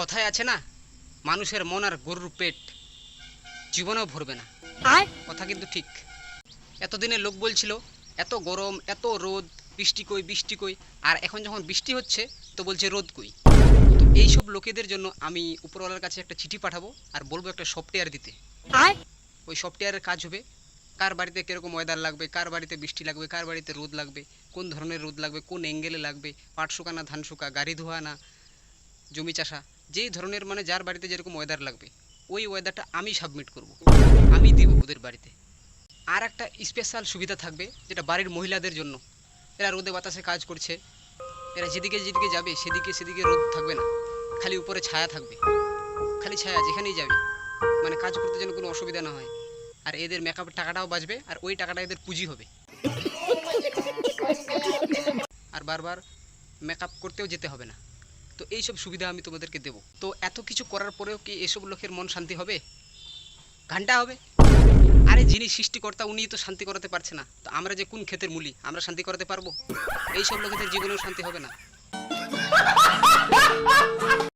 কথায় আছে না? মানুষের মন আর গরুর পেট জীবনেও ভরবে না। কথা কিন্তু ঠিক। এতদিনে লোক বলছিল এত গরম এত রোদ বৃষ্টি কই বৃষ্টি কই? আর এখন যখন বৃষ্টি হচ্ছে তো বলছে রোদ কই? তো এইসব লোকেদের জন্য আমি উপরওয়ালার কাছে একটা চিঠি পাঠাবো আর বলব একটা সফটওয়্যার দিতে। ওই সফটওয়্যারের কাজ হবে কার বাড়িতে কীরকম ওয়েদার লাগবে কার বাড়িতে বৃষ্টি লাগবে কার বাড়িতে রোদ লাগবে কোন ধরনের রোদ লাগবে কোন অ্যাঙ্গেলে লাগবে পাট শুকা না ধান শুকা গাড়ি ধোয়া না জমি চাষা। যেই ধরনের মানে যার বাড়িতে যেরকম ওয়েদার লাগবে, ওই ওয়েদারটা আমি সাবমিট করব। আমি দিব ওদের বাড়িতে। আর একটা স্পেশাল সুবিধা থাকবে, যেটা বাড়ির মহিলাদের জন্য। এরা রোদে বাতাসে কাজ করছে, এরা যেদিকে যেদিকে যাবে, সেদিকে সেদিকে রোদ থাকবে না। খালি উপরে ছায়া থাকবে। খালি ছায়া, যেখানেই যাবে। মানে কাজ করতে যেন কোনো অসুবিধা না হয়। আর এদের মেকআপের টাকাটাও বাঁচবে, আর ওই টাকাটা এদের পুঁজি হবে। আর বারবার মেকআপ করতেও যেতে হবে না। তো এইসব সুবিধা আমি তোমাদেরকে দেবো। তো এত কিছু করার পরেও কি এসব লোকের মন শান্তি হবে? ঘান্টা হবে? আরে যিনি সৃষ্টিকর্তা উনি তো শান্তি করাতে পারছে না। তো আমরা যে কোন ক্ষেতের মূলি, আমরা শান্তি করাতে পারব? এইসব লোকেদের জীবনেও শান্তি হবে না।